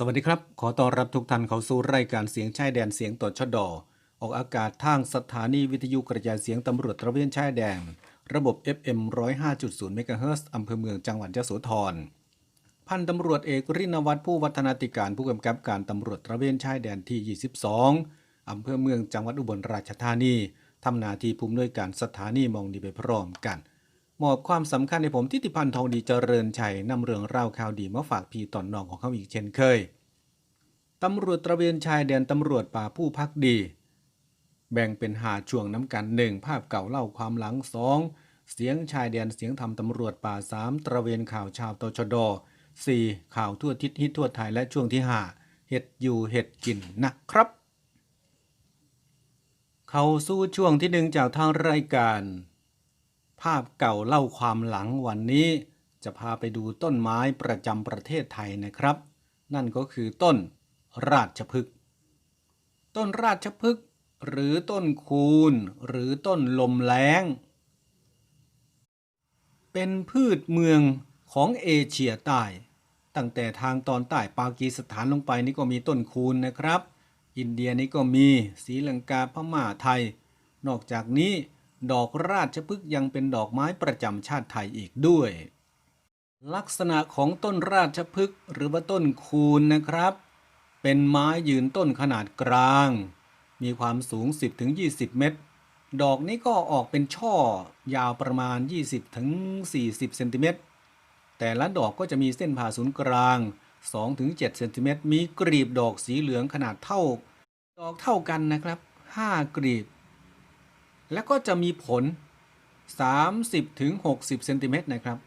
สวัสดีครับ ขอต้อนรับทุกท่านเข้าสู่รายการเสียงชายแดนเสียงตดชดอออกอากาศทางสถานีวิทยุกระจายเสียงตำรวจตระเวนชายแดน ระบบ FM 105.0เมกะเฮิรตซ์อำเภอเมืองจังหวัดยะโสธร พันตำรวจเอกรินวัฒน์ผู้วัฒนาธิการผู้กำกับการตำรวจตระเวนชายแดนที่ 22 อำเภอเมืองจังหวัดอุบลราชธานี ทำหน้าที่ผู้อำนวยการสถานีมองดีไปพร้อมกัน มอบความสำคัญในผมทิติพันธ์ทองดีเจริญชัยนำเรื่องราวข่าวดีมาฝากพี่ตอนน้องของเขาอีกเช่นเคยตำรวจตระเวนชายแดนตำรวจป่าผู้พักดี แบ่งเป็นหาช่วงน้ำกันหนึ่งภาพเก่าเล่าความหลังสองเสียงชายแดนเสียงธรรมตำรวจป่าสามตระเวนข่าวชาวตชดสี่ข่าวทั่วทิศฮิตทั่วไทยและช่วงที่ห้าเห็ดอยู่เห็ดกินนะครับ เขาสู่ช่วงที่หนึ่งจากทางรายการ ภาพเก่าเล่าความหลังวันนี้ จะพาไปดูต้นไม้ประจำประเทศไทยนะครับ นั่นก็คือต้นราชพฤกษ์ต้นราชพฤกษ์หรือต้นคูนหรือต้นลมแล้งเป็นพืชเมืองของเอเชียใต้ ตั้งแต่ทางตอนใต้ปากีสถานลงไปนี่ก็มีต้นคูนนะครับ อินเดียนี่ก็มีศรีลังกาพม่าไทย นอกจากนี้ ดอกราชพฤกษ์ยังเป็นดอกไม้ประจำชาติไทยอีกด้วย ลักษณะของต้นราชพฤกษ์หรือว่าต้นคูนนะครับ เป็นไม้ยืนต้นขนาดกลาง มีความสูง 10-20 เมตร ดอกนี้ก็ออกเป็นช่อยาวประมาณ 20-40 เซนติเมตร แต่ละดอกก็จะมีเส้นผ่าศูนย์กลาง 2-7 เซนติเมตร มีกรีบดอกสีเหลืองขนาดเท่า ดอกเท่ากันนะครับ 5กรีบ แล้วก็จะมีผล 30-60เซนติเมตรนะครับ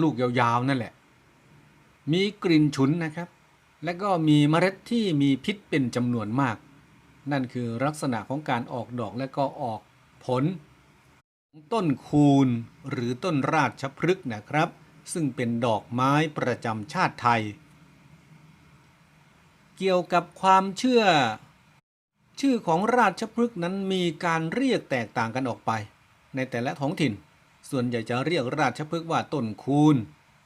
ลูกยาวๆ นั่นแหละ มีกลิ่นฉุนนะครับ และก็มีเมล็ดที่มีพิษเป็นจำนวนมาก นั่นคือลักษณะของการออกดอกและก็ออกผล ต้นคูนหรือต้นราชพฤกษ์นะครับ ซึ่งเป็นดอกไม้ประจำชาติไทย เกี่ยวกับความเชื่อ ชื่อของราชพฤกษ์นั้นมีการเรียกแตกต่างกันออกไป ในแต่ละท้องถิ่น ส่วนใหญ่จะเรียกราชพฤกษ์ว่าต้นคูน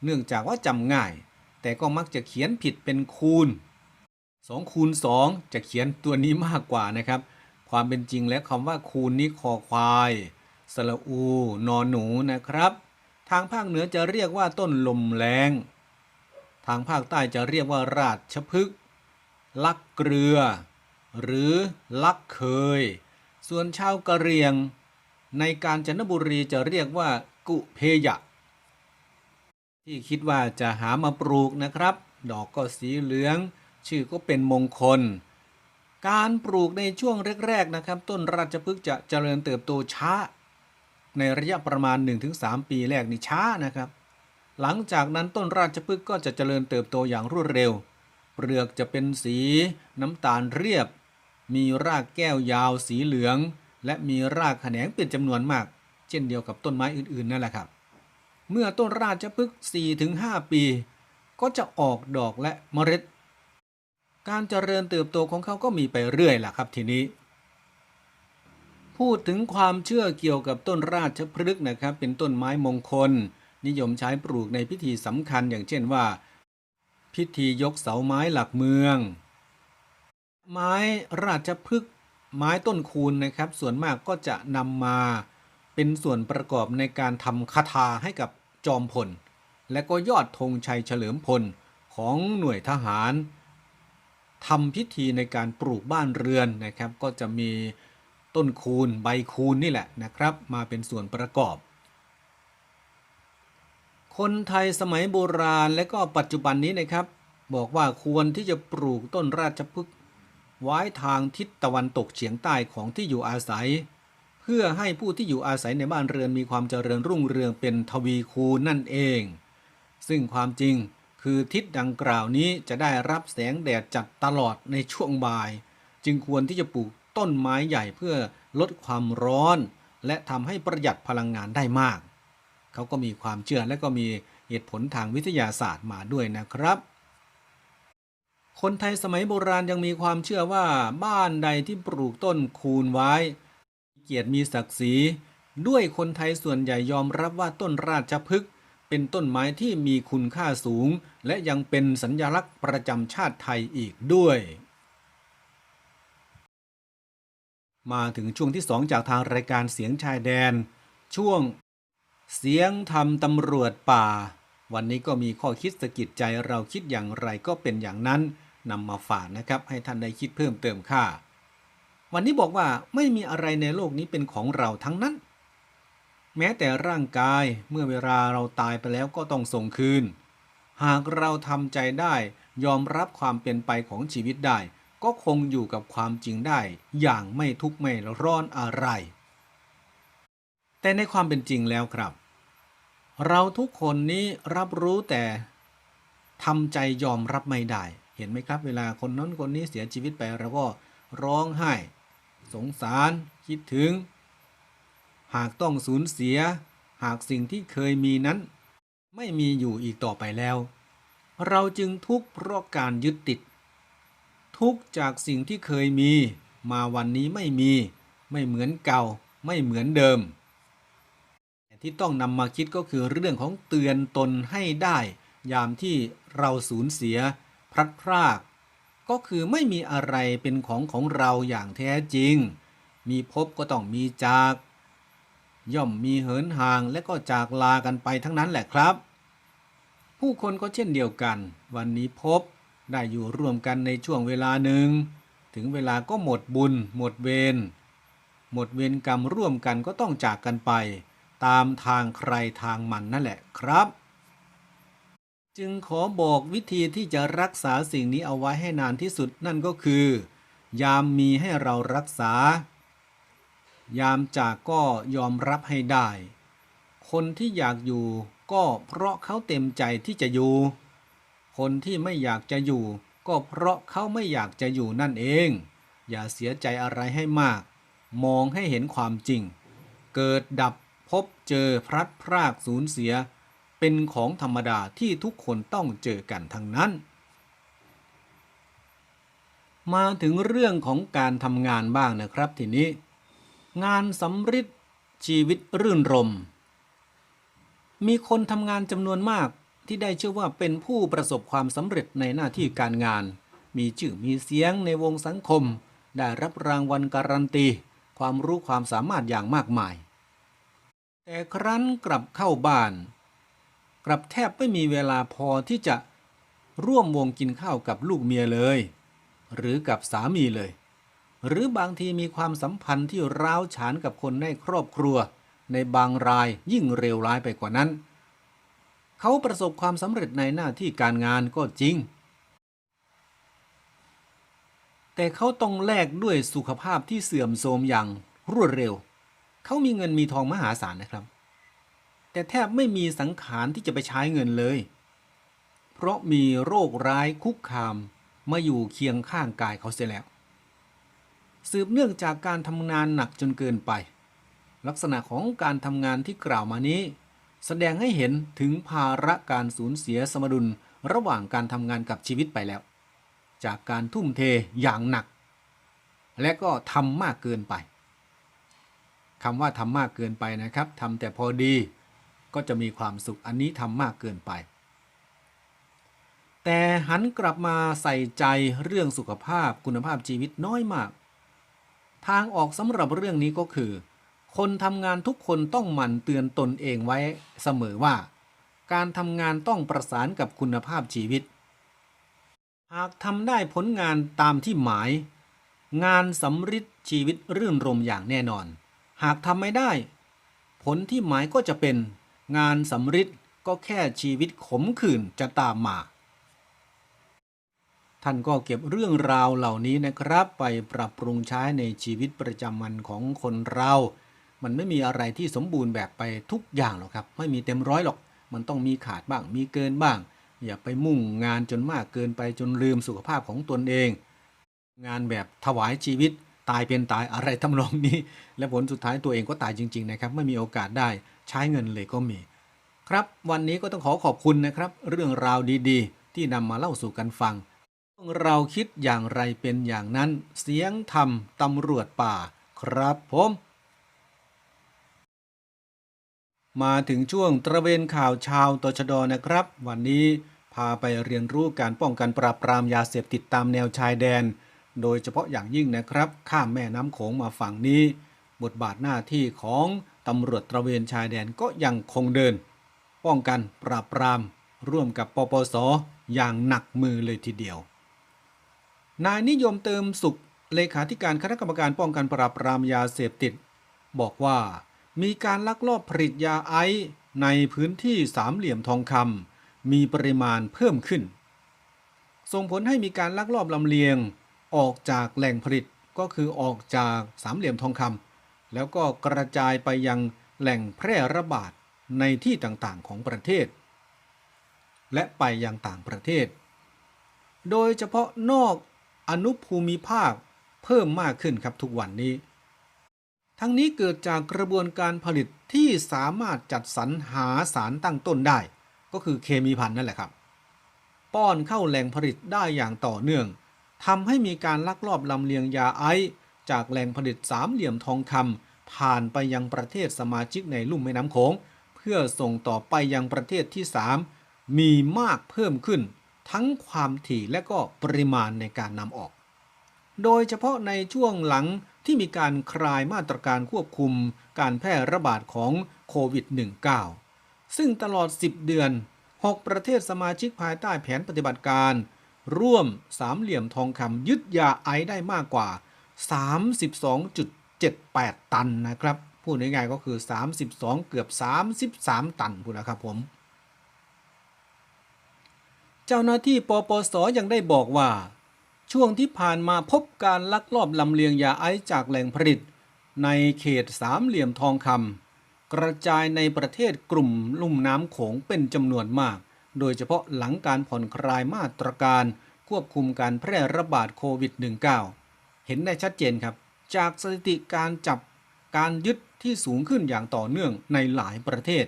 เนื่องจากว่าจำง่าย แต่ก็มักจะเขียนผิดเป็นคูณ2คูณ2จะเขียนตัวนี้มากกว่านะครับ ความเป็นจริงแล้วคำว่าคูณนี้คอควายสระอูนอนหนูนะครับ ทางภาคเหนือจะเรียกว่าต้นลมแรงทางภาคใต้จะเรียกว่าราชพฤกษ์ลักเกลือ หรือลักเคย ส่วนชาวกะเหรียง ในการจนบุรีจะเรียกว่ากุเพยะ ที่คิดว่าจะหามาปลูกนะครับ ดอกก็สีเหลือง ชื่อก็เป็นมงคล การปลูกในช่วงแรกๆนะครับ ต้นราชพฤกษ์จะเจริญเติบโตช้า ในระยะประมาณ 1-3 ปีแรกนี่ช้านะครับ หลังจากนั้นต้นราชพฤกษ์ก็จะเจริญเติบโตอย่างรวดเร็วเปลือกจะเป็นสีน้ำตาลเรียบ มีรากแก้วยาวสีเหลือง และมีรากแขนงเป็นจำนวนมาก เช่นเดียวกับต้นไม้อื่นๆนั่นแหละครับ เมื่อต้นราชพฤกษ์4-5 ปี ก็จะออกดอกและเมล็ด การเจริญเติบโตของเขาก็มีไปเรื่อยล่ะครับทีนี้ พูดถึงความเชื่อเกี่ยวกับต้นราชพฤกษ์นะครับ เป็นต้นไม้มงคล นิยมใช้ปลูกในพิธีสำคัญอย่างเช่นว่า พิธียกเสาไม้หลักเมือง ไม้ราชพฤกษ์ไม้ต้นคูณนะครับ ส่วนมากก็จะนำมาเป็นส่วนประกอบในการทำคาถาให้กับจอมพล และก็ยอดธงชัยเฉลิมพลของหน่วยทหารทำพิธีในการปลูกบ้านเรือนนะครับ ก็จะมีต้นคูณใบคูณนี่แหละนะครับ มาเป็นส่วนประกอบ คนไทยสมัยโบราณและก็ปัจจุบันนี้นะครับ บอกว่าควรที่จะปลูกต้นราชพฤกษ์ ไว้ทางทิศตะวันตกเฉียงใต้ของที่อยู่อาศัย เพื่อให้ผู้ที่อยู่อาศัยในบ้านเรือนมีความเจริญรุ่งเรืองเป็นทวีคูณนั่นเอง ซึ่งความจริงคือทิศดังกล่าวนี้จะได้รับแสงแดดจัดตลอดในช่วงบ่าย จึงควรที่จะปลูกต้นไม้ใหญ่เพื่อลดความร้อน และทำให้ประหยัดพลังงานได้มาก เขาก็มีความเชื่อและก็มีเหตุผลทางวิทยาศาสตร์มาด้วยนะครับ คนไทยสมัยโบราณยังมีความเชื่อว่าบ้านใดที่ปลูกต้นคูณไว้ เกียรติมีศักดิ์ศรี ด้วยคนไทยส่วนใหญ่ยอมรับว่าต้นราชพฤกษ์เป็นต้นไม้ที่มีคุณค่าสูง และยังเป็นสัญลักษณ์ประจำชาติไทยอีกด้วย มาถึงช่วงที่2จากทางรายการเสียงชายแดน ช่วง เสียงทำตำรวจป่าวันนี้ก็มีข้อคิดสะกิดใจเราคิดอย่างไรก็เป็นอย่างนั้น นำมาฝากนะครับ ให้ท่านได้คิดเพิ่มเติมค่า วันนี้บอกว่าไม่มีอะไรในโลกนี้เป็นของเราทั้งนั้น แม้แต่ร่างกายเมื่อเวลาเราตายไปแล้วก็ต้องส่งคืน หากเราทำใจได้ยอมรับความเป็นไปของชีวิตได้ ก็คงอยู่กับความจริงได้ อย่างไม่ทุกข์ไม่ร้อนอะไร แต่ในความเป็นจริงแล้วครับ เราทุกคนนี้รับรู้แต่ทำใจยอมรับไม่ได้ เห็นไหมครับ เวลาคนนั้นคนนี้เสียชีวิตไปเราก็ร้องไห้ สงสารคิดถึง หากต้องสูญเสีย หากสิ่งที่เคยมีนั้น ไม่มีอยู่อีกต่อไปแล้ว เราจึงทุกข์เพราะการยึดติด ทุกข์จากสิ่งที่เคยมี มาวันนี้ไม่มี ไม่เหมือนเก่า ไม่เหมือนเดิมที่ต้องนำมาคิดก็คือเรื่องของเตือนตนให้ได้ ยามที่เราสูญเสีย พลัดพราก ก็คือไม่มีอะไรเป็นของของเราอย่างแท้จริง มีพบก็ต้องมีจาก ย่อมมีเหินห่างและก็จากลากันไปทั้งนั้นแหละครับ ผู้คนก็เช่นเดียวกัน วันนี้พบได้อยู่ร่วมกันในช่วงเวลาหนึ่ง ถึงเวลาก็หมดบุญ หมดเวรหมดเวรกรรมร่วมกันก็ต้องจากกันไป ตามทางใครทางมันนั่นแหละครับ จึงขอบอกวิธีที่จะรักษาสิ่งนี้เอาไว้ให้นานที่สุดนั่นก็คือ ยามมีให้เรารักษา ยามจากก็ยอมรับให้ได้ คนที่อยากอยู่ก็เพราะเขาเต็มใจที่จะอยู่ คนที่ไม่อยากจะอยู่ ก็เพราะเขาไม่อยากจะอยู่นั่นเอง อย่าเสียใจอะไรให้มาก มองให้เห็นความจริง เกิดดับพบเจอพลัดพรากสูญเสีย เป็นของธรรมดาที่ทุกคนต้องเจอกันทั้งนั้น มาถึงเรื่องของการทำงานบ้างนะครับทีนี้ งานสำริดชีวิตรื่นรม มีคนทำงานจำนวนมากที่ได้ชื่อว่าเป็นผู้ประสบความสำเร็จในหน้าที่การงาน มีชื่อมีเสียงในวงสังคม ได้รับรางวัลการันตี ความรู้ความสามารถอย่างมากมาย แต่ครั้นกลับเข้าบ้าน กลับแทบไม่มีเวลาพอที่จะร่วมวงกินข้าวกับลูกเมียเลย หรือกับสามีเลย หรือบางทีมีความสัมพันธ์ที่ร้าวฉานกับคนในครอบครัว ในบางรายยิ่งเร็วร้ายไปกว่านั้น เขาประสบความสำเร็จในหน้าที่การงานก็จริง แต่เขาต้องแลกด้วยสุขภาพที่เสื่อมโทรมอย่างรวดเร็ว เขามีเงินมีทองมหาศาลนะครับ แต่แทบไม่มีสังขารที่จะไปใช้เงินเลย เพราะมีโรคร้ายคุกคามมาอยู่เคียงข้างกายเขาเสียแล้ว สืบเนื่องจากการทำงานหนักจนเกินไป ลักษณะของการทำงานที่กล่าวมานี้ แสดงให้เห็นถึงภาระการสูญเสียสมดุลระหว่างการทำงานกับชีวิตไปแล้ว จากการทุ่มเทอย่างหนัก และก็ทำมากเกินไปคำว่าทำมากเกินไปนะครับทำแต่พอดี ก็จะมีความสุขอันนี้ทำมากเกินไป แต่หันกลับมาใส่ใจเรื่องสุขภาพคุณภาพชีวิตน้อยมาก ทางออกสำหรับเรื่องนี้ก็คือ คนทำงานทุกคนต้องหมั่นเตือนตนเองไว้เสมอว่า การทำงานต้องประสานกับคุณภาพชีวิต หากทำได้ผลงานตามที่หมาย งานสำริดชีวิตรื่นรมอย่างแน่นอน หากทำไม่ได้ ผลที่หมายก็จะเป็น งานสำริดก็แค่ชีวิตขมขื่นจะตามมา ท่านก็เก็บเรื่องราวเหล่านี้นะครับ ไปปรับปรุงใช้ในชีวิตประจำวันของคนเรา มันไม่มีอะไรที่สมบูรณ์แบบไปทุกอย่างหรอกครับ ไม่มีเต็มร้อยหรอก มันต้องมีขาดบ้าง มีเกินบ้าง อย่าไปมุ่งงานจนมากเกินไปจนลืมสุขภาพของตนเอง งานแบบถวายชีวิตตายเป็นตายอะไรทำนองนี้ และผลสุดท้ายตัวเองก็ตายจริง ๆ นะครับ ไม่มีโอกาสได้ ใช้เงินเลยก็มี ครับวันนี้ก็ต้องขอขอบคุณนะครับ เรื่องราวดีๆ ที่นำมาเล่าสู่กันฟัง เราคิดอย่างไรเป็นอย่างนั้น เสียงธรรมตำรวจป่า ครับผมมาถึงช่วงตระเวนข่าวชาวตชดนะครับ วันนี้พาไปเรียนรู้การป้องกันปราบปรามยาเสพติดตามแนวชายแดน โดยเฉพาะอย่างยิ่งนะครับ ข้ามแม่น้ำโขงมาฝั่งนี้ บทบาทหน้าที่ของ ตำรวจตระเวนชายแดนก็ยังคงเดิน ป้องกันปราบปราม ร่วมกับปปสอย่างหนักมือเลยทีเดียว นายนิยมเติมสุขเลขาธิการคณะกรรมการป้องกันปราบปรามยาเสพติด บอกว่ามีการลักลอบผลิตยาไอซ์ในพื้นที่สามเหลี่ยมทองคำมีปริมาณเพิ่มขึ้น ส่งผลให้มีการลักลอบลำเลียง ออกจากแหล่งผลิตก็คือออกจากสามเหลี่ยมทองคำ แล้วก็กระจายไปยังแหล่งแพร่ระบาดในที่ต่างๆของประเทศ และไปยังต่างประเทศ โดยเฉพาะนอกอนุภูมิภาคเพิ่มมากขึ้นครับทุกวันนี้ ทั้งนี้เกิดจากกระบวนการผลิตที่สามารถจัดสรรหาสารตั้งต้นได้ ก็คือเคมีพันนั่นแหละครับ ป้อนเข้าแหล่งผลิตได้อย่างต่อเนื่องทำให้มีการลักลอบลำเลียงยาไอซ์ จากแหล่งผลิตสามเหลี่ยมทองคำผ่านไปยังประเทศสมาชิกในลุ่มแม่น้ำโขงเพื่อส่งต่อไปยังประเทศที่ 3 มีมากเพิ่มขึ้น ทั้งความถี่และก็ปริมาณในการนำออก โดยเฉพาะในช่วงหลังที่มีการคลายมาตรการควบคุมการแพร่ระบาดของโควิด -19 ซึ่งตลอด 10 เดือน 6 ประเทศสมาชิกภายใต้แผนปฏิบัติการ ร่วมสามเหลี่ยมทองคำยึดยาไอได้มากกว่า 32.78 ตันนะครับ พูดง่ายๆก็คือ 32 เกือบ 33 ตันพูดนะครับผม เจ้าหน้าที่ปปสยังได้บอกว่า ช่วงที่ผ่านมาพบการลักลอบลำเลียงยาไอซ์จากแหล่งผลิต ในเขตสามเหลี่ยมทองคำกระจายในประเทศกลุ่มลุ่มน้ำโขงเป็นจำนวนมาก โดยเฉพาะหลังการผ่อนคลายมาตรการควบคุมการแพร่ระบาดโควิด -19 เห็นได้ชัดเจนครับ จากสถิติการจับการยึดที่สูงขึ้นอย่างต่อเนื่องในหลายประเทศ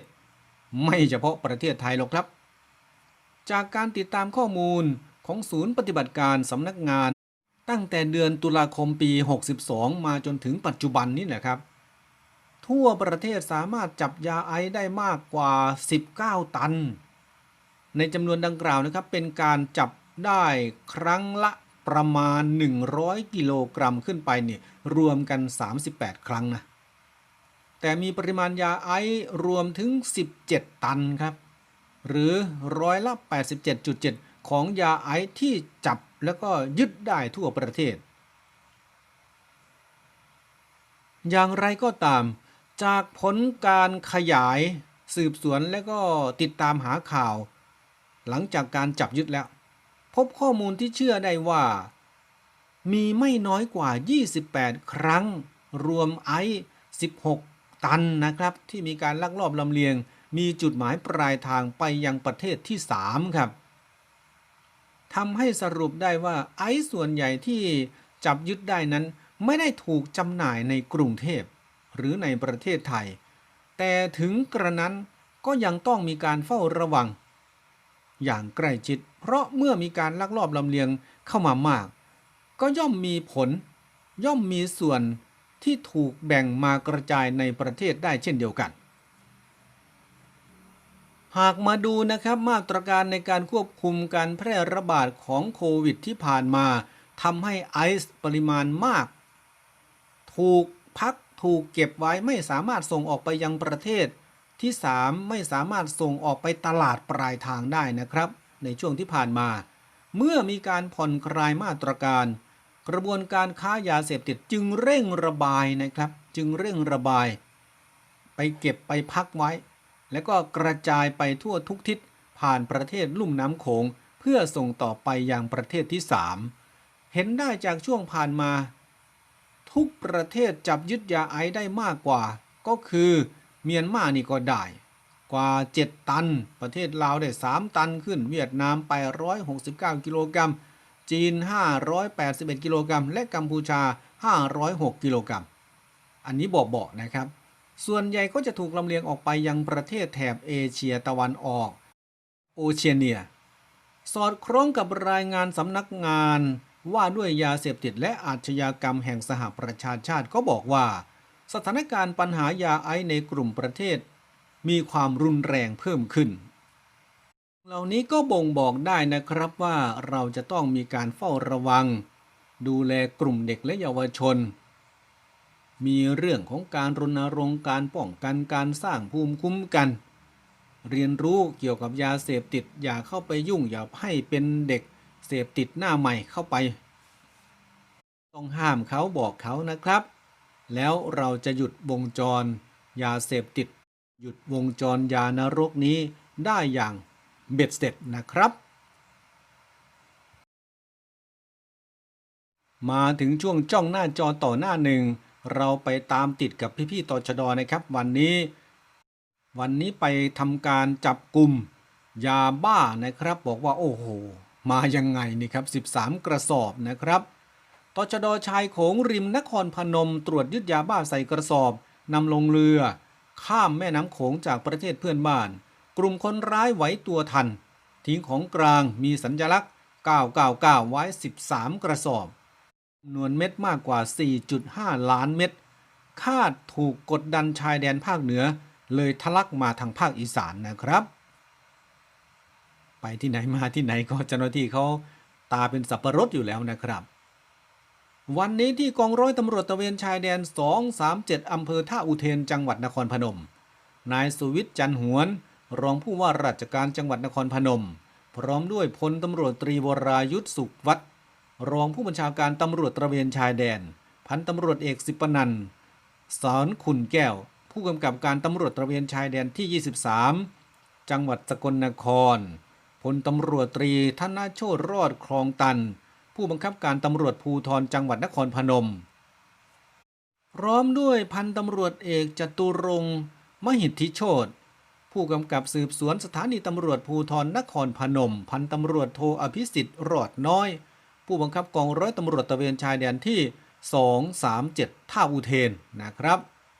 ไม่เฉพาะประเทศไทยหรอกครับ จากการติดตามข้อมูลของศูนย์ปฏิบัติการสำนักงาน ตั้งแต่เดือนตุลาคมปี 62 มาจนถึงปัจจุบันนี้นะครับ ทั่วประเทศสามารถจับยาไอได้มากกว่า 19 ตัน ในจำนวนดังกล่าวนะครับเป็นการจับได้ครั้งละ ประมาณ 100 กิโลกรัมขึ้นไปเนี่ยรวมกัน 38 ครั้งนะแต่มีปริมาณยาไอซ์รวมถึง 17 ตันครับ หรือร้อยละ 87.7 ของยาไอซ์ที่จับแล้วก็ยึดได้ทั่วประเทศ อย่างไรก็ตาม จากผลการขยายสืบสวนและก็ติดตามหาข่าว หลังจากการจับยึดแล้ว พบข้อมูลที่เชื่อได้ว่า มีไม่น้อยกว่า 28 ครั้ง รวมไอซ์16 ตันนะครับ ที่มีการลักลอบลำเลียง มีจุดหมายปลายทางไปยังประเทศที่ 3 ครับทำให้สรุปได้ว่าไอซ์ส่วนใหญ่ที่จับยึดได้นั้นไม่ได้ถูกจำหน่ายในกรุงเทพ หรือในประเทศไทย แต่ถึงกระนั้นก็ยังต้องมีการเฝ้าระวัง อย่างใกล้ชิด เพราะเมื่อมีการลักลอบลำเลียงเข้ามามาก ก็ย่อมมีผล ย่อมมีส่วนที่ถูกแบ่งมากระจายในประเทศได้เช่นเดียวกัน หากมาดูนะครับมาตรการในการควบคุมการแพร่ระบาดของโควิดที่ผ่านมาทำให้ไอซ์ปริมาณมาก ถูกพักถูกเก็บไว้ไม่สามารถส่งออกไปยังประเทศ ที่ 3 ไม่สามารถส่งออกไปตลาดปลายทางได้นะครับ ในช่วงที่ผ่านมา เมื่อมีการผ่อนคลายมาตรการ กระบวนการค้ายาเสพติดจึงเร่งระบายนะครับ จึงเร่งระบาย ไปเก็บไปพักไว้ แล้วก็กระจายไปทั่วทุกทิศผ่านประเทศลุ่มน้ำโขงเพื่อส่งต่อไปยังประเทศที่ 3 เห็นได้จากช่วงผ่านมา ทุกประเทศจับยึดยาไอซ์ได้มากกว่า ก็คือ เมียนมานี่ก็ได้ กว่า 7 ตัน ประเทศลาวได้ 3 ตันขึ้น เวียดนามไป 169 กิโลกรัม จีน 581 กิโลกรัม และกัมพูชา 506 กิโลกรัม อันนี้บอกๆนะครับ ส่วนใหญ่ก็จะถูกลำเลียงออกไปยังประเทศแถบเอเชียตะวันออก โอเชียเนีย สอดคล้องกับรายงานสำนักงานว่าด้วยยาเสพติดและอาชญากรรมแห่งสหประชาชาติก็บอกว่า สถานการณ์ปัญหายาไอในกลุ่มประเทศ มีความรุนแรงเพิ่มขึ้น เหล่านี้ก็บ่งบอกได้นะครับว่าเราจะต้องมีการเฝ้าระวัง ดูแลกลุ่มเด็กและเยาวชน มีเรื่องของการรณรงค์การป้องกันการสร้างภูมิคุ้มกัน เรียนรู้เกี่ยวกับยาเสพติดอย่าเข้าไปยุ่งอย่าให้เป็นเด็กเสพติดหน้าใหม่เข้าไป ต้องห้ามเขาบอกเขานะครับ แล้วเราจะหยุดวงจร ยาเสพติด หยุดวงจรยานรกนี้ได้อย่างเบ็ดเสร็จนะครับ มาถึงช่วงจ้องหน้าจอต่อหน้าหนึ่ง เราไปตามติดกับพี่ๆต่อชะดอนะครับ วันนี้ วันนี้ไปทำการจับกลุ่มยาบ้านะครับ บอกว่าโอ้โห มายังไงนี่ครับ 13 กระสอบนะครับ ตชดชายโขงริมนครพนม ตรวจยึดยาบ้าใส่กระสอบนำลงเรือ ข้ามแม่น้ำโขงจากประเทศเพื่อนบ้าน กลุ่มคนร้ายไหวตัวทัน ทิ้งของกลางมีสัญลักษณ์ 999 ไว้ 13 กระสอบจำนวนเม็ดมากกว่า 4.5 ล้านเม็ดคาดถูกกดดันชายแดนภาคเหนือ เลยทะลักมาทางภาคอีสานนะครับ ไปที่ไหนมาที่ไหนก็เจ้าหน้าที่เขาตาเป็นสับปะรดอยู่แล้วนะครับ วันนี้ที่กองร้อยตำรวจตระเวนชายแดน 237 อำเภอท่าอุเทนจังหวัดนครพนม นายสุวิทย์จันหวน รองผู้ว่าราชการจังหวัดนครพนม พร้อมด้วยพลตำรวจตรีวรายุทธสุขวัฒน์รองผู้บัญชาการตำรวจตระเวนชายแดน พันตำรวจเอกสิปนันสอนขุนแก้ว ผู้กำกับการตำรวจตระเวนชายแดนที่ 23 จังหวัดสกลนคร พลตำรวจตรีธนโชตรอดคลองตัน ผู้บังคับการตำรวจภูธรจังหวัดนครพนม พร้อมด้วยพันตำรวจเอกจตุรงค์มหิทธิโชตผู้กำกับสืบสวนสถานีตำรวจภูธรนครพนม พันตำรวจโทอภิสิทธิ์รอดน้อย ผู้บังคับกองร้อยตำรวจตระเวนชายแดนที่ 237 ท่าอุเทนนะครับ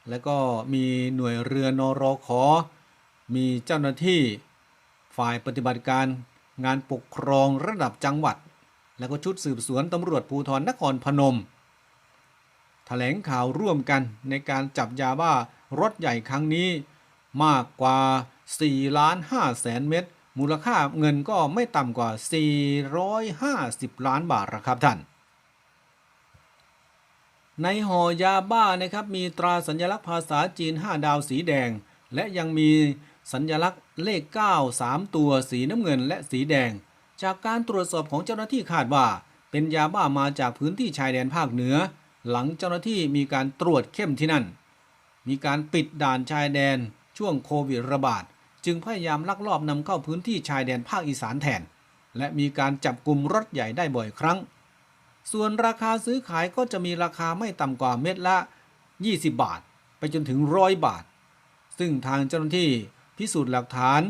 แล้วก็มีหน่วยเรือนอรอขอ มีเจ้าหน้าที่ ฝ่ายปฏิบัติการงานปกครองระดับจังหวัด แล้วก็ชุดสืบสวนตำรวจภูธรนครพนมแถลงข่าวร่วมกันในการจับยาบ้ารถใหญ่ครั้งนี้ มากกว่า4ล้าน5แสนเม็ดมูลค่าเงินก็ไม่ต่ำกว่า 450 ล้านบาทนะครับท่าน ในห่อยาบ้านะครับมีตราสัญลักษณ์ภาษาจีน 5 ดาวสีแดง และยังมีสัญลักษณ์เลข 9 3 ตัวสีน้ำเงินและสีแดง จากการตรวจสอบของเจ้าหน้าที่คาดว่า เป็นยาบ้ามาจากพื้นที่ชายแดนภาคเหนือ หลังเจ้าหน้าที่มีการตรวจเข้มที่นั่น มีการปิดด่านชายแดน ช่วงโควิดระบาด จึงพยายามลักลอบนำเข้าพื้นที่ชายแดนภาคอีสานแทน และมีการจับกลุ่มรถใหญ่ได้บ่อยครั้ง ส่วนราคาซื้อขายก็จะมีราคาไม่ต่ำกว่าเม็ดละ 20 บาท ไปจนถึงร้อยบาท ซึ่งทางเจ้าหน้าที่พิสูจน์หลักฐาน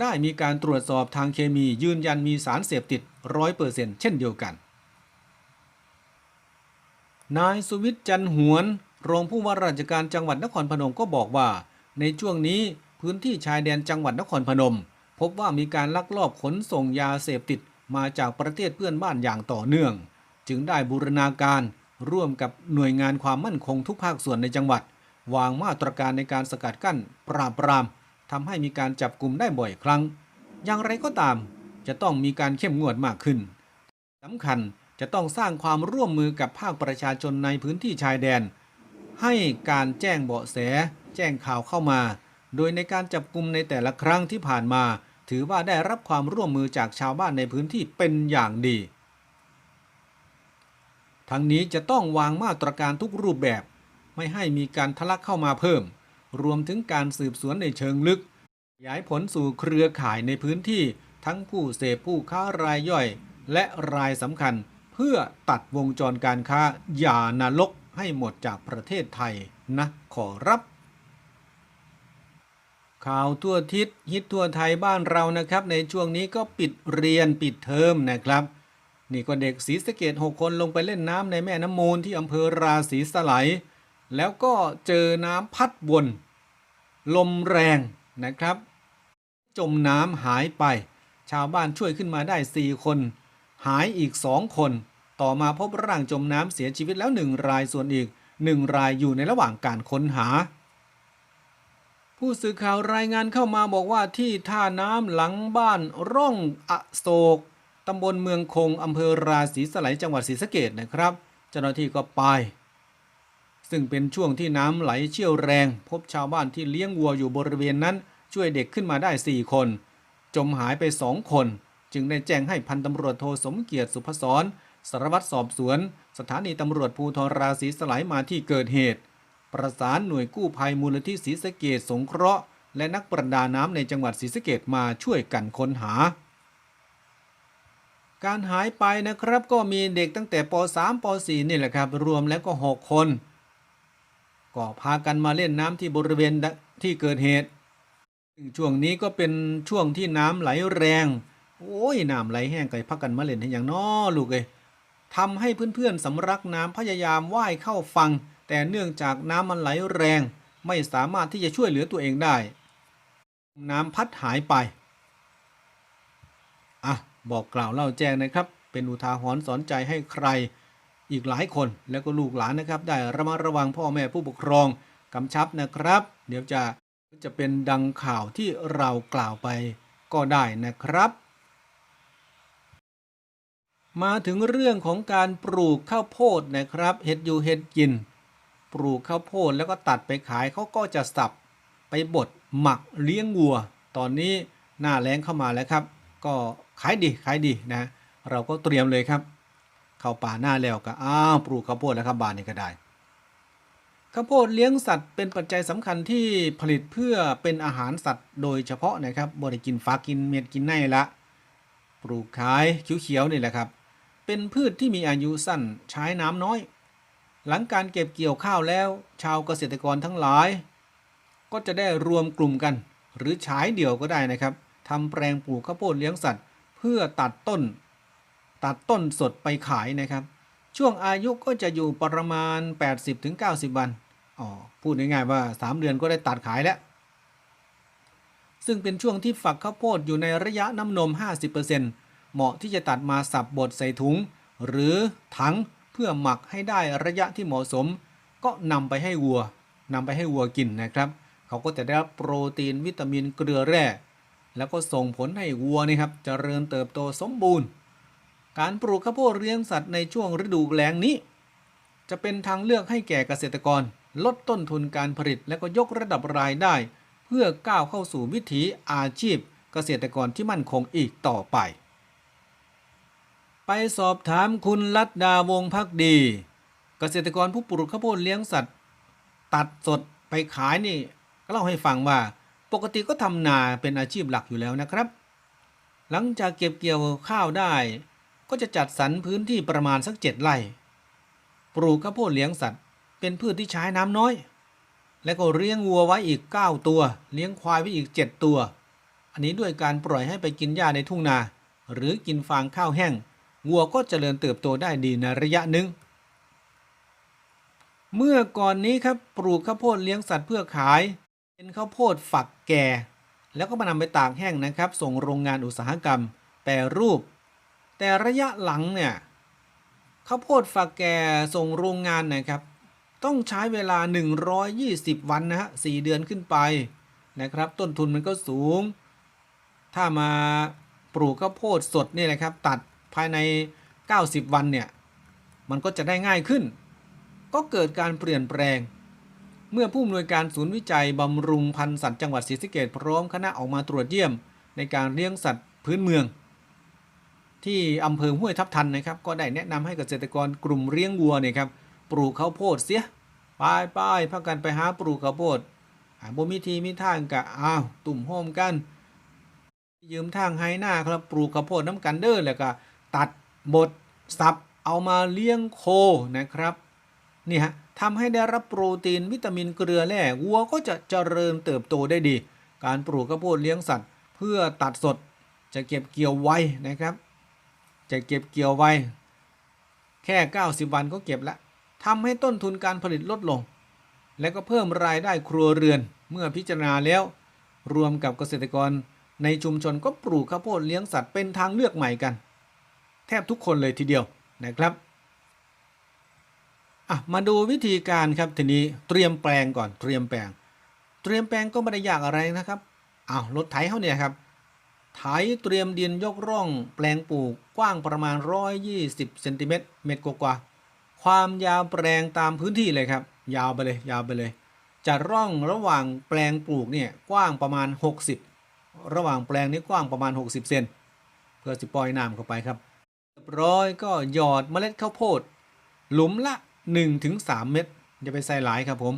ได้มีการตรวจสอบทางเคมียืนยันมีสารเสพติดร้อยเปอร์เซ็นต์เช่นเดียวกัน นายสุวิทย์จันหวน รองผู้ว่าราชการจังหวัดนครพนมก็บอกว่า ในช่วงนี้พื้นที่ชายแดนจังหวัดนครพนม พบว่ามีการลักลอบขนส่งยาเสพติดมาจากประเทศเพื่อนบ้านอย่างต่อเนื่อง จึงได้บูรณาการร่วมกับหน่วยงานความมั่นคงทุกภาคส่วนในจังหวัด วางมาตรการในการสกัดกั้น ปราบปราม ทำให้มีการจับกลุ่มได้บ่อยครั้ง อย่างไรก็ตาม จะต้องมีการเข้มงวดมากขึ้นสำคัญจะต้องสร้างความร่วมมือกับภาคประชาชนในพื้นที่ชายแดน ให้การแจ้งเบาะแส แจ้งข่าวเข้ามา โดยในการจับกลุ่มในแต่ละครั้งที่ผ่านมา ถือว่าได้รับความร่วมมือจากชาวบ้านในพื้นที่เป็นอย่างดี ทั้งนี้จะต้องวางมาตรการทุกรูปแบบ ไม่ให้มีการทะลักเข้ามาเพิ่ม รวมถึงการสืบสวนในเชิงลึก ขยายผลสู่เครือข่ายในพื้นที่ทั้งผู้เสพผู้ค้ารายย่อย และรายสำคัญ เพื่อตัดวงจรการค้าอย่านรกให้หมดจากประเทศไทยนะขอรับ ข่าวทั่วทิศฮิตทั่วไทยบ้านเรานะครับ ในช่วงนี้ก็ปิดเรียนปิดเทอมนะครับ นี่ก็เด็กศรีสะเกดหกคนลงไปเล่นน้ำในแม่น้ำมูลที่อำเภอราศีสไลย แล้วก็เจอน้ำพัดวนลมแรงนะครับ จมน้ำหายไป ชาวบ้านช่วยขึ้นมาได้ 4 คน หายอีก2คน ต่อมาพบร่างจมน้ำเสียชีวิตแล้ว1รายส่วนอีก1รายอยู่ในระหว่างการค้นหา ผู้สื่อข่าวรายงานเข้ามาบอกว่าที่ท่าน้ำหลังบ้านร่องอโศกตำบลเมืองคงอำเภอราศีสไลจังหวัดศรีสะเกดนะครับ เจ้าหน้าที่ก็ไป ซึ่งเป็นช่วงที่น้ำไหลเชี่ยวแรง พบชาวบ้านที่เลี้ยงวัวอยู่บริเวณนั้น ช่วยเด็กขึ้นมาได้ 4 คน จมหายไป2คน จึงได้แจ้งให้พันตำรวจโทสมเกียรติสุพศรสารวัตรสอบสวน สถานีตำรวจภูธรราศีสไลยมาที่เกิดเหตุ ประสานหน่วยกู้ภัยมูลนิธิศรีสะเกดสงเคราะห์ และนักประดาน้ำในจังหวัดศรีสะเกดมาช่วยกันค้นหา การหายไปนะครับก็มีเด็กตั้งแต่ป .3 ป .4 นี่แหละครับ รวมแล้วก็ 6 คน ก็พากันมาเล่นน้ำที่บริเวณที่เกิดเหตุ ช่วงนี้ก็เป็นช่วงที่น้ำไหลแรง โอ้ยน้ำไหลแห้งไก่พักกันมาเล่นให้อย่างน้อลูกเอ้ยทำให้เพื่อนๆสำรักน้ำพยายามว่ายเข้าฟัง แต่เนื่องจากน้ำมันไหลแรง ไม่สามารถที่จะช่วยเหลือตัวเองได้ น้ำพัดหายไป อะ บอกกล่าวเล่าแจ้งนะครับ เป็นอุทาหรณ์สอนใจให้ใคร อีกหลายคนแล้วก็ลูกหลานนะครับ ได้ระมัดระวังพ่อแม่ผู้ปกครองกำชับนะครับ เดี๋ยวจะจะเป็นดังข่าวที่เรากล่าวไปก็ได้นะครับ มาถึงเรื่องของการปลูกข้าวโพดนะครับเห็ดอยู่เห็ดกิน ปลูกข้าวโพดแล้วก็ตัดไปขายเขาก็จะสับไปบดหมักเลี้ยงวัว ตอนนี้หน้าแล้งเข้ามาแล้วครับ ก็ขายดีขายดีนะ เราก็เตรียมเลยครับ เข้าป่าหน้าแล้วก็อ้าวปลูกข้าวโพดแล้วครับบานนี้ก็ได้ข้าวโพดเลี้ยงสัตว์เป็นปัจจัยสำคัญที่ผลิตเพื่อเป็นอาหารสัตว์โดยเฉพาะนะครับบริกินฟ้ากินเม็ดกินไนละ ปลูกขายเขียวๆนี่แหละครับ เป็นพืชที่มีอายุสั้นใช้น้ำน้อย หลังการเก็บเกี่ยวข้าวแล้ว ชาวเกษตรกรทั้งหลาย ก็จะได้รวมกลุ่มกัน หรือฉายเดี่ยวก็ได้นะครับทำแปลงปลูกข้าวโพดเลี้ยงสัตว์ เพื่อตัดต้น ตัดต้นสดไปขายนะครับ ช่วงอายุก็จะอยู่ประมาณ 80-90 วัน อ๋อ พูดง่ายๆว่า 3 เดือนก็ได้ตัดขายแล้ว ซึ่งเป็นช่วงที่ฝักข้าวโพดอยู่ในระยะน้ำนม 50%เหมาะที่จะตัดมาสับบดใส่ถุง หรือถังเพื่อหมักให้ได้ระยะที่เหมาะสม ก็นำไปให้วัวนำไปให้วัวกินนะครับเขาก็จะได้รับโปรตีนวิตามินเกลือแร่ แล้วก็ส่งผลให้วัวนี่ครับจเจริญเติบโตสมบูรณ์ การปลูกข้าวโพดเลี้ยงสัตว์ในช่วงฤดูแล้งนี้ จะเป็นทางเลือกให้แก่เกษตรกร ลดต้นทุนการผลิตและก็ยกระดับรายได้ เพื่อก้าวเข้าสู่วิถีอาชีพ เกษตรกรที่มั่นคงอีกต่อไป ไปสอบถามคุณลัดดาวงพักดี เกษตรกรผู้ปลูกข้าวโพดเลี้ยงสัตว์ ตัดสดไปขายนี่ก็เล่าให้ฟังว่าปกติก็ทำนาเป็นอาชีพหลักอยู่แล้วนะครับ หลังจากเก็บเกี่ยวข้าวได้ ก็จะจัดสรรพื้นที่ประมาณสักเจ็ดไร่ ปลูกข้าวโพดเลี้ยงสัตว์ เป็นพืชที่ใช้น้ำน้อย และก็เลี้ยงวัวไว้อีก 9 ตัว เลี้ยงควายไว้อีก 7 ตัว อันนี้ด้วยการปล่อยให้ไปกินหญ้าในทุ่งนา หรือกินฟางข้าวแห้ง วัวก็เจริญเติบโตได้ดีในระยะหนึ่ง เมื่อก่อนนี้ครับปลูกข้าวโพดเลี้ยงสัตว์เพื่อขาย เป็นข้าวโพดฝักแก่ แล้วก็มานำไปตากแห้งนะครับ ส่งโรงงานอุตสาหกรรม แปรรูป แต่ระยะหลังเนี่ยข้าวโพดฝักแก่ส่งโรงงานนะครับ ต้องใช้เวลา 120 วันนะฮะ4เดือนขึ้นไปนะครับ ต้นทุนมันก็สูง ถ้ามาปลูกข้าวโพดสดนี่นะครับ ตัดภายใน 90 วันเนี่ย มันก็จะได้ง่ายขึ้น ก็เกิดการเปลี่ยนแปลง เมื่อผู้อำนวยการศูนย์วิจัยบำรุงพันธุ์สัตว์จังหวัดศรีสะเกษพร้อมคณะออกมาตรวจเยี่ยม ในการเลี้ยงสัตว์พื้นเมือง ที่อำเภอห้วยทับทันนะครับ ก็ได้แนะนำให้เกษตรกรกลุ่มเลี้ยงวัวเนี่ยครับปลูกข้าวโพดเสียไปไปพากันไปหาปลูกข้าวโพดหาบ่มีทีมีทางกะอ้าวตุ่มโฮมกัน ยืมทางไฮหน้าครับปลูกข้าวโพดน้ำกันเด้อแล้วก็ตัดบดสับเอามาเลี้ยงโคนะครับนี่ฮะทำให้ได้รับโปรตีนวิตามินเกลือแร่วัวก็จะเจริญเติบโตได้ดี การปลูกข้าวโพดเลี้ยงสัตว์ เพื่อตัดสดจะเก็บเกี่ยวไว้นะครับ จะเก็บเกี่ยวไว้ แค่ 90 วันก็เก็บละทำให้ต้นทุนการผลิตลดลง และก็เพิ่มรายได้ครัวเรือนเมื่อพิจารณาแล้ว รวมกับเกษตรกรในชุมชนก็ปลูกข้าวโพดเลี้ยงสัตว์เป็นทางเลือกใหม่กัน แทบทุกคนเลยทีเดียวนะครับอะมาดูวิธีการครับทีนี้เตรียมแปลงก่อนเตรียมแปลง เตรียมแปลงก็ไม่ได้ยากอะไรนะครับอ้าวรถไถเขาเนี่ยครับ ไถเตรียมดินยกร่องแปลงปลูกกว้างประมาณ 120เซนติเมตรเมตรกว่าความยาวแปลงตามพื้นที่เลยครับ ยาวไปเลยยาวไปเลยจะร่องระหว่างแปลงปลูกเนี่ยกว้างประมาณ 60 ระหว่างแปลงนี้กว้างประมาณ 60 เซนเพื่อจะปล่อยน้ำเข้าไปครับเรียบร้อยก็หยอดเมล็ดข้าวโพด หลุมละ 1-3 เม็ดอย่าไปใส่หลายครับผม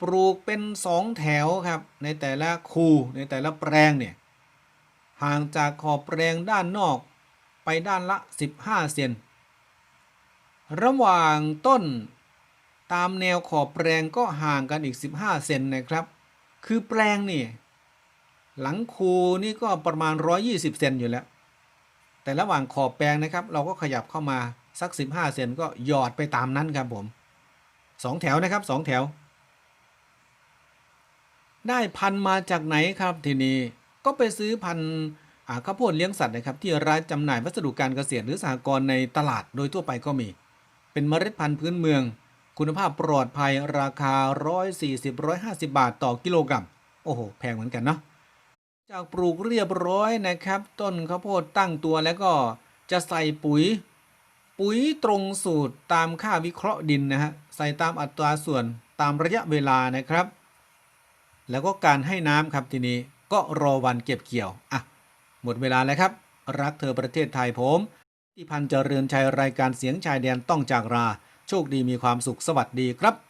ปลูกเป็น 2 แถวครับ ในแต่ละคูในแต่ละแปลงเนี่ย ห่างจากขอบแปลงด้านนอกไปด้านละ 15 เซน ระหว่างต้นตามแนวขอบแปลงก็ห่างกันอีก 15 เซนนะครับ คือแปลงนี่ หลังคูนี่ก็ประมาณ 120 เซนอยู่แล้ว แต่ระหว่างขอบแปลงนะครับ เราก็ขยับเข้ามาสัก 15 เซนก็หยอดไปตามนั้นครับผมสองแถวนะครับสองแถว ได้พันมาจากไหนครับทีนี้ ก็ไปซื้อพันธุ์ข้าวโพดเลี้ยงสัตว์นะครับที่ร้านจำหน่ายวัสดุการเกษตรหรือสหกรณ์ในตลาดโดยทั่วไปก็มี เป็นเมล็ดพันธุ์พื้นเมือง คุณภาพปลอดภัยราคา 140-150 บาทต่อกิโลกรัม โอ้โห แพงเหมือนกันเนาะจากปลูกเรียบร้อยนะครับ ต้นข้าวโพดตั้งตัวแล้วก็จะใส่ปุ๋ย ปุ๋ยตรงสูตรตามค่าวิเคราะห์ดินนะฮะใส่ตามอัตราส่วนตามระยะเวลานะครับ แล้วก็การให้น้ำครับทีนี้ ก็รอวันเก็บเกี่ยว อะ หมดเวลาแล้วครับ รักเธอประเทศไทยผมที่พันเจริญชัยรายการเสียงชายแดนต้องจากรา โชคดีมีความสุขสวัสดีครับ